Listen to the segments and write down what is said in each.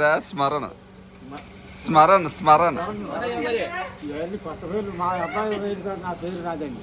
రా స్మరణ స్మరణ స్మరణ ఇవన్నీ కొత్త పేర్లు మా అబ్బాయి పేరు కాదు నా పేరు రాదండి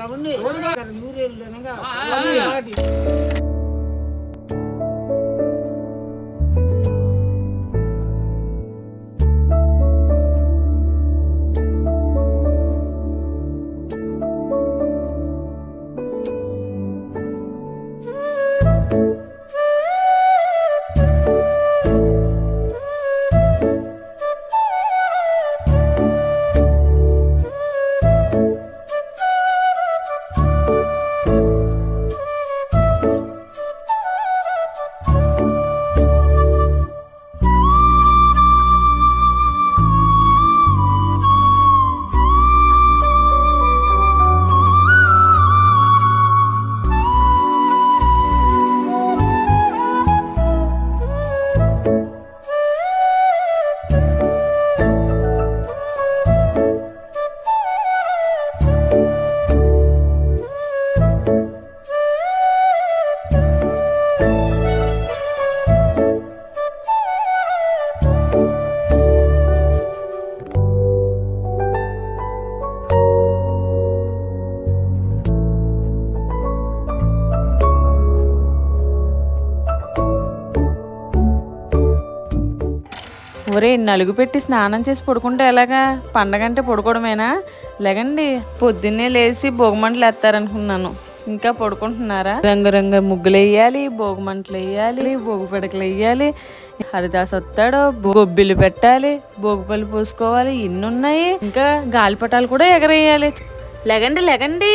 கவர்ந்து நூறு இல்லைனாங்க ఒరే నలుగు పెట్టి స్నానం చేసి పడుకుంటే ఎలాగా? పండగంటే పడుకోవడమేనా? లేకండి పొద్దున్నే లేచి భోగమంటలు వేస్తారనుకున్నాను. ఇంకా పడుకుంటున్నారా? రంగురంగు ముగ్గులు వేయాలి భోగమంటలు వేయాలి భోగి పిడకలు వేయాలి. హరిదాస్ వస్తాడు బొబ్బిలు పెట్టాలి భోగిపల్లి పోసుకోవాలి ఇన్ని ఉన్నాయి ఇంకా గాలిపటాలు కూడా ఎగరేయాలి. లెగండి లెగండి.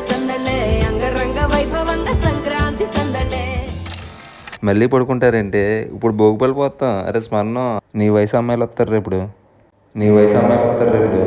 సంక్రాంతి సందళ్ళే అంగరంగ వైభవంగా సంక్రాంతి సందళ్ళే మళ్ళీ పడుకుంటారంటే? ఇప్పుడు భోగిపల్లి పోతాం. అరే స్మరణం నీ వయసు అమ్మాయిలు వస్తారు రేపుడు నీ వయసు అమ్మాయిలు వస్తారు రేపుడు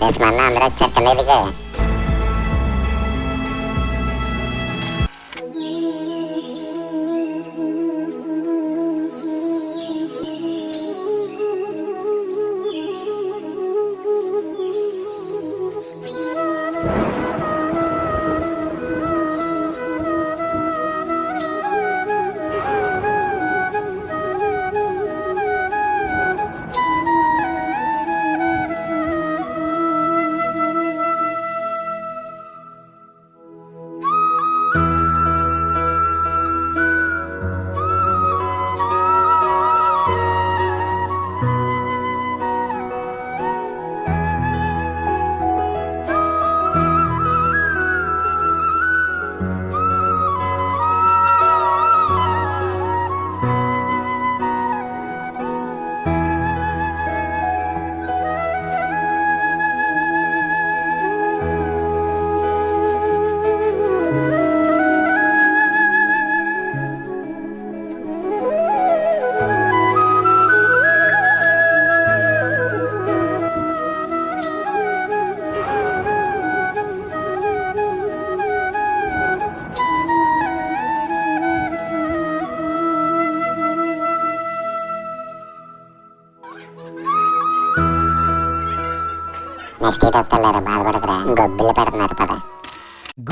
స్మరణ అందరూ వచ్చారు కింద దిగు నెక్స్ట్ ఇయర్ వస్తారా బాధపడకరా. గొబ్బిళ్ళు పెడుతున్నారు పద.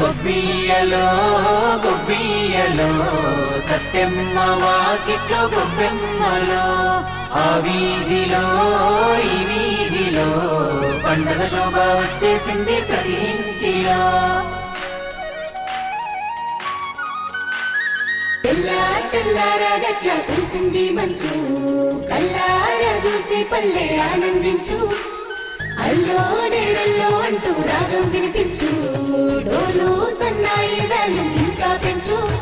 గొబ్బియలో గొబ్బియలో సత్యమ్మ వాకిట్లో గొబ్బెమ్మలో ఆ వీధిలో ఈ వీధిలో పండుగ శోభ వచ్చేసింది ప్రతి ఇంటిలో. తెల్లారా మంచు. కల్లారా చూసి పల్లె ఆనందించు. అల్లో నేడల్లో అంటూ రాగం వినిపించు. డోలు సన్నాయి వేలు ఇంకా పెంచు.